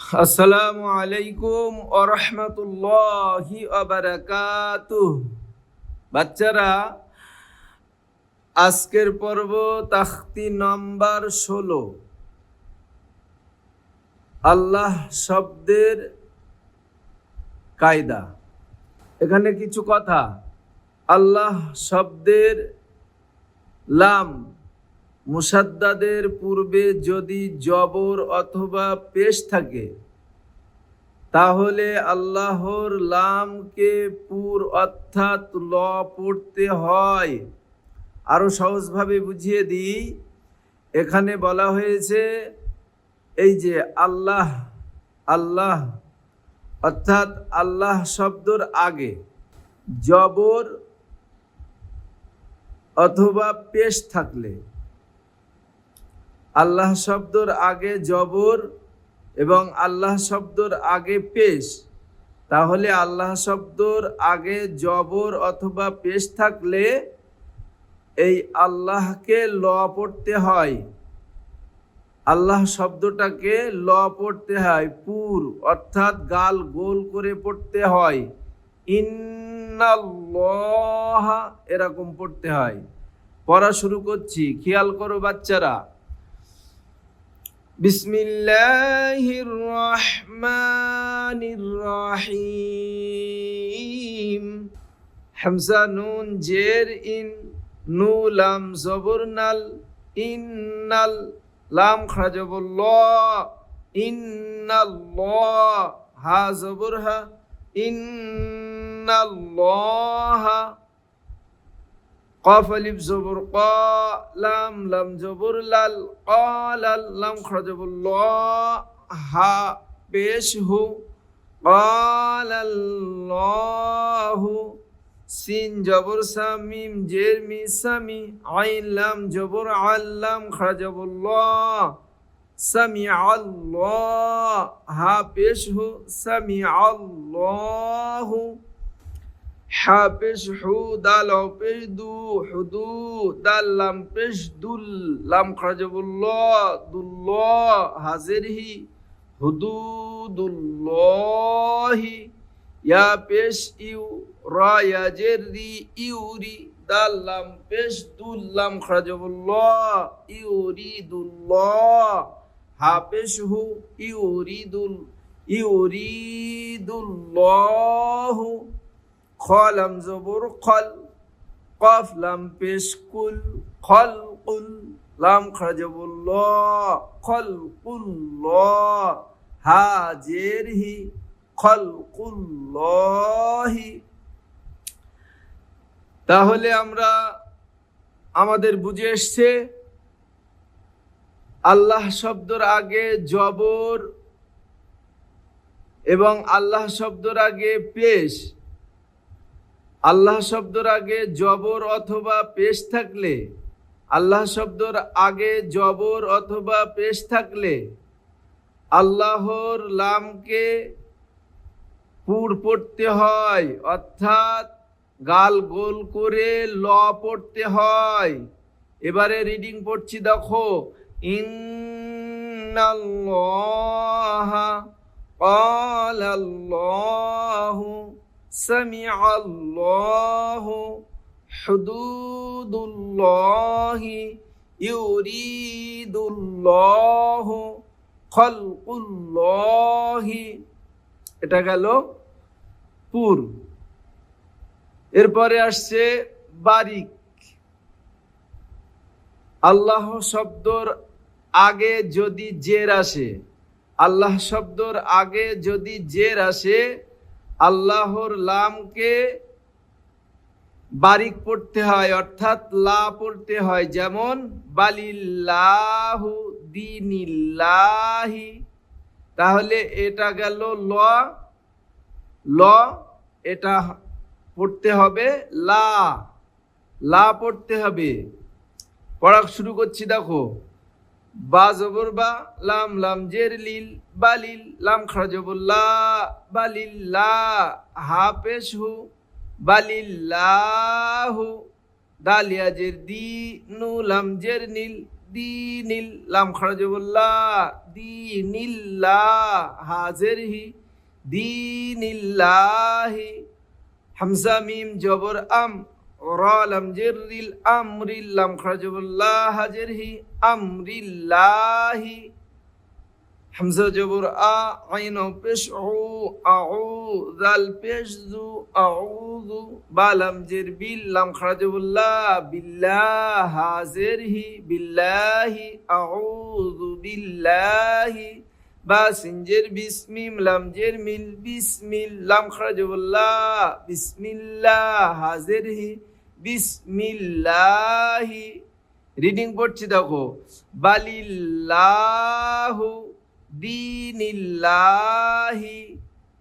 আসসালামু আলাইকুম আরহামতুল্লাহি বাচ্চারা, আজকের পর্ব তাখতি নম্বর ষোলো। আল্লাহ শব্দের কায়দা। এখানে কিছু কথা। আল্লাহ শব্দের লাম। মুসাদ্দাদের পূর্বে যদি জবর অথবা পেশ থাকে, তাহলে আল্লাহর লামকে পুর অর্থাৎ ল পড়তে হয়। আরও সহজভাবে বুঝিয়ে দিই। এখানে বলা হয়েছে, এই যে আল্লাহ আল্লাহ, অর্থাৎ আল্লাহ শব্দর আগে জবর অথবা পেশ থাকলে আল্লাহ শব্দর আগে জবর এবং আল্লাহ শব্দর আগে পেশ। তাহলে আল্লাহ শব্দর আগে জবর অথবা পেশ থাকলে এই আল্লাহকে ল পড়তে হয়। আল্লাহ শব্দটাকে ল পড়তে হয়, পুর, অর্থাৎ গাল গোল করে পড়তে হয়। ইন্নাল্লাহ এরকম পড়তে হয়। পড়া শুরু করছি, খেয়াল করো বাচ্চারা। بسم الله الرحمن الرحيم حمزة نون جير إن نو لام زبر نل إن لام خرجب الله إن الله ها زبرها إن الله কফ আলিফ জবর ক, লাম লাম জবর লাল, ক, লাল, লাম খরা জবর ল, হা, পেশ, হু, কালাল্লাহু, সিন জবর সামিম জের, মি, সামি আইন, লাম জবর আল্লাম খরা জবর ল, সামি আল্লাহ হা, পেশ, হু, সামি আল্লাহু হা হু দাল পেশ দু হুদু দাল লাম পেশ দুল লাম খারাজাবুল্লাহ, দুল্লাহ হাজির হি হুদুদুল্লাহি ইয়া পেশ ইউ রা ইয়া জের রি ইউরি দাল লাম পেশ দুল লাম খারাজাবুল্লাহ ইউরিদুল্লাহ হা পেশ হু ইউরিদুল, ইউরিদুল্লাহু খলাম জবর খল কফ লাম পেশ কুল খল কুল লাম খারাজাবুল্লাহ খল কুল্লাহ হাজের হি খলকুল্লাহি তাহলে আমরা আমাদের বুঝে এসছে, আল্লাহ শব্দর আগে জবর এবং আল্লাহ শব্দর আগে পেশ। আল্লাহ শব্দর আগে জবর অথবা পেশ থাকলে আল্লাহ শব্দর আগে জবর অথবা পেশ থাকলে আল্লাহর লামকে পুর পড়তে হয় অর্থাৎ গাল গোল করে ল পড়তে হয় এবারে রিডিং পড়ছি দেখো ইন্নাল্লাহ قال الله سمع الله حدود الله يريد الله খলকুল্লাহি এটা গেল পুর এরপরে আসছে বারিক আল্লাহ শব্দর আগে যদি জের আসে আল্লাহ শব্দর আগে যদি জের আসে আল্লাহর লামকে বারিক পড়তে হয়, অর্থাৎ লা পড়তে হয়। যেমন, বালিল্লাহু দিনিল্লাহি। তাহলে এটা গেল ল। ল, এটা পড়তে হবে লা। লা পড়তে হবে। পড়া শুরু করছি, দেখো। বা জবর বা, লাম লাম জের লিল বালিল লাম খারাজবুল্লা বালিল্লা হা পেশ হু বালিল্লাহু দালিয়া জের দি, নু লাম জের নীল দিনিল লাম খরজবুল্লাহ দিনিল্লাহ হাজের হি দিনিল্লাহি হামজা মিম জবর আম রালাম জেরিল আমরিল লাম খরজবুল্লাহ হাজের হি আমরিল্লাহি। হামজা জবর আ আইন পেশ ও আউ জাল পেশ জু আউযু বালাম জের বিল লাম খরজবুল্লাহ বিল্লাহ হাজের হি বিল্লাহি আউযু বিল্লাহি। বা সিনজের বিসমিম লাম জের মিল, বিসমিল, লাম খরজবুল্লাহ, বিসমিল্লাহ, হাজের হি, বিসমিল্লাহি। রিডিং পড়ছি দেখো, বালিল্লাহু দীনিল্লাহি,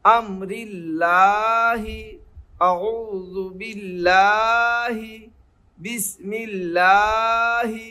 আমরিল্লাহি আউযু বিল্লাহি বিসমিল্লাহি।